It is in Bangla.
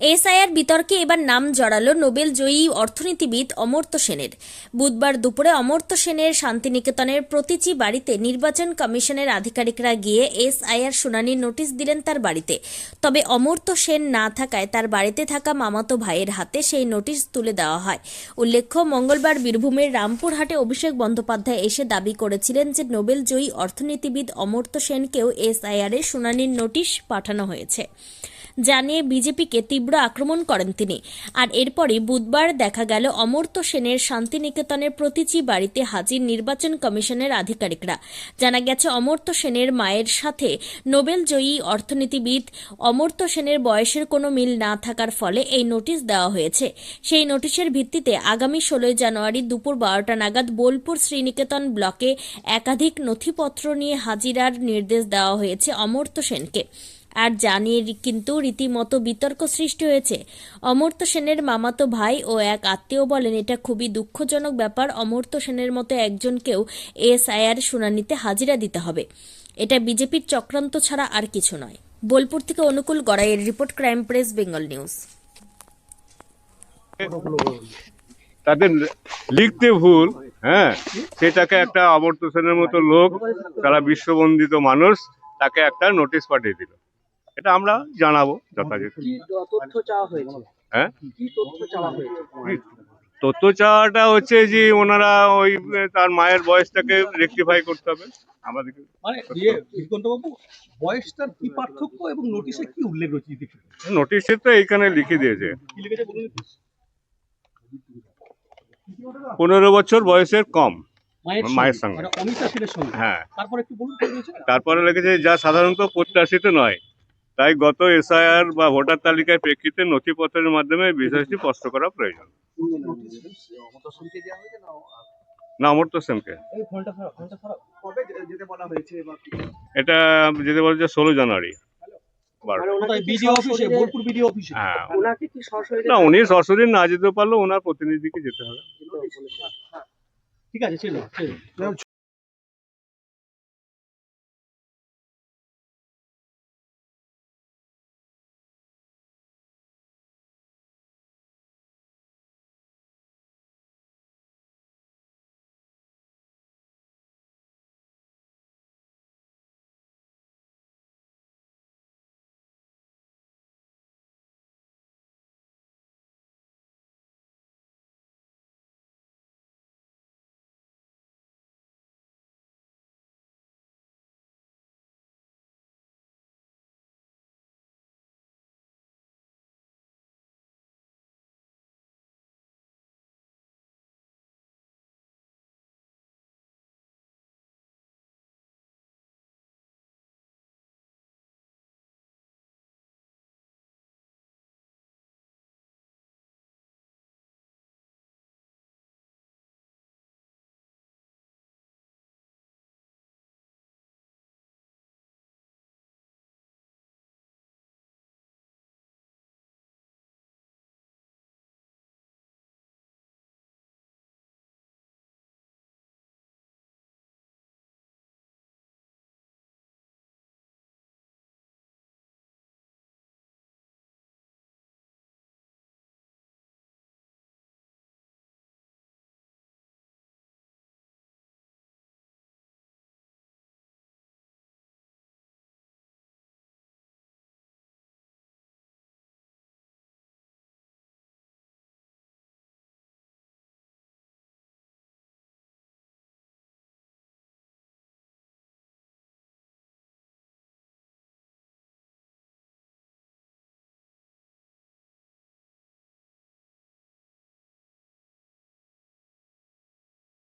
এসআইআর বিতর্কে এবার নাম জড়ালো নোবেল জয়ী অর্থনীতিবিদ অমর্ত্য সেনের। বুধবার দুপুরে অমর্ত্য সেনের শান্তিনিকেতনের প্রতিচি বাড়িতে নির্বাচন কমিশনের আধিকারিকরা গিয়ে এসআইআর শুনানির নোটিশ দিলেন তার বাড়িতে। তবে অমর্ত্য সেন না থাকায় তার বাড়িতে থাকা মামাতো ভাইয়ের হাতে সেই নোটিশ তুলে দেওয়া হয়। উল্লেখ্য, মঙ্গলবার বীরভূমের রামপুরহাটে অভিষেক বন্দ্যোপাধ্যায় এসে দাবি করেছিলেন যে নোবেল জয়ী অর্থনীতিবিদ অমর্ত্য সেনকেও এসআইআর এর শুনানির নোটিশ পাঠানো হয়েছে। জানিয়ে বিজেপিকে তীব্র আক্রমণ করেন তিনি। আর এরপরই বুধবার দেখা গেল অমর্ত্য সেনের শান্তিনিকেতনের প্রতিচি বাড়িতে হাজির নির্বাচন কমিশনের আধিকারিকরা। জানা গেছে, অমর্ত্য সেনের মায়ের সাথে নোবেল জয়ী অর্থনীতিবিদ অমর্ত্য সেনের বয়সের কোনো মিল না থাকার ফলে এই নোটিশ দেওয়া হয়েছে। সেই নোটিশের ভিত্তিতে আগামী ষোলোই জানুয়ারি দুপুর বারোটা নাগাদ বোলপুর শ্রীনিকেতন ব্লকে একাধিক নথিপত্র নিয়ে হাজিরার নির্দেশ দেওয়া হয়েছে অমর্ত্য সেনকে। আর জানিয়ে রি- কিন্তু রীতিমতো বিতর্ক সৃষ্টি হয়েছে। অমর্ত্য সেনের মামাতো ভাই ও এক আত্মীয় বলেন, এটা খুবই দুঃখজনক ব্যাপার, অমর্ত্য সেনের মতো একজনকেও এসআইআর শুনানিতে হাজিরা দিতে হবে। এটা বিজেপির চক্রান্ত ছাড়া আর কিছু নয়। বোলপুর থেকে Anukul গড়াইয়ের report, crime press, Bengal news. তাদের লিখতে ভুল হ্যাঁ? সেটাকে একটা অমর্ত্য সেনের মতো লোক তারা বিশ্ববন্দিত মানুষ, তাকে একটা নোটিশ পাঠিয়ে দিল। এটা আমরা জানাব যথাযথ। তথ্য হ্যাঁ? তথ্য চাওয়াটা হচ্ছে যে ওনারা ওই তার মায়ের বয়সটাকে রেকটিফাই করতে হবে। আমাদেরকে মানে ইয়ে বাবু কি পার্থক্য এবং নোটিশে কি উল্লেখ রয়েছে নোটিশে তো এইখানে লিখে দিয়েছে। কি লিখেছে বলুন একটু? পনেরো বছর বয়সের কম। মায়ের সঙ্গে। মানে হ্যাঁ। তারপরে লিখেছে যা সাধারণত প্রত্যাশিত নয়। তাই গত এসআইআর বা ভোটার তালিকায় প্রেক্ষিতে নথিপত্রের মাধ্যমে বিষয়টি স্পষ্ট করা প্রয়োজন। না অমর্ত্য সেনকে। যেতে বলা এটা যেতে বলছে ষোলো জানুয়ারি। মানে হ্যাঁ। না উনি সরাসরি না যেতে পারলেও ওনার প্রতিনিধিকে যেতে হবে। ঠিক আছে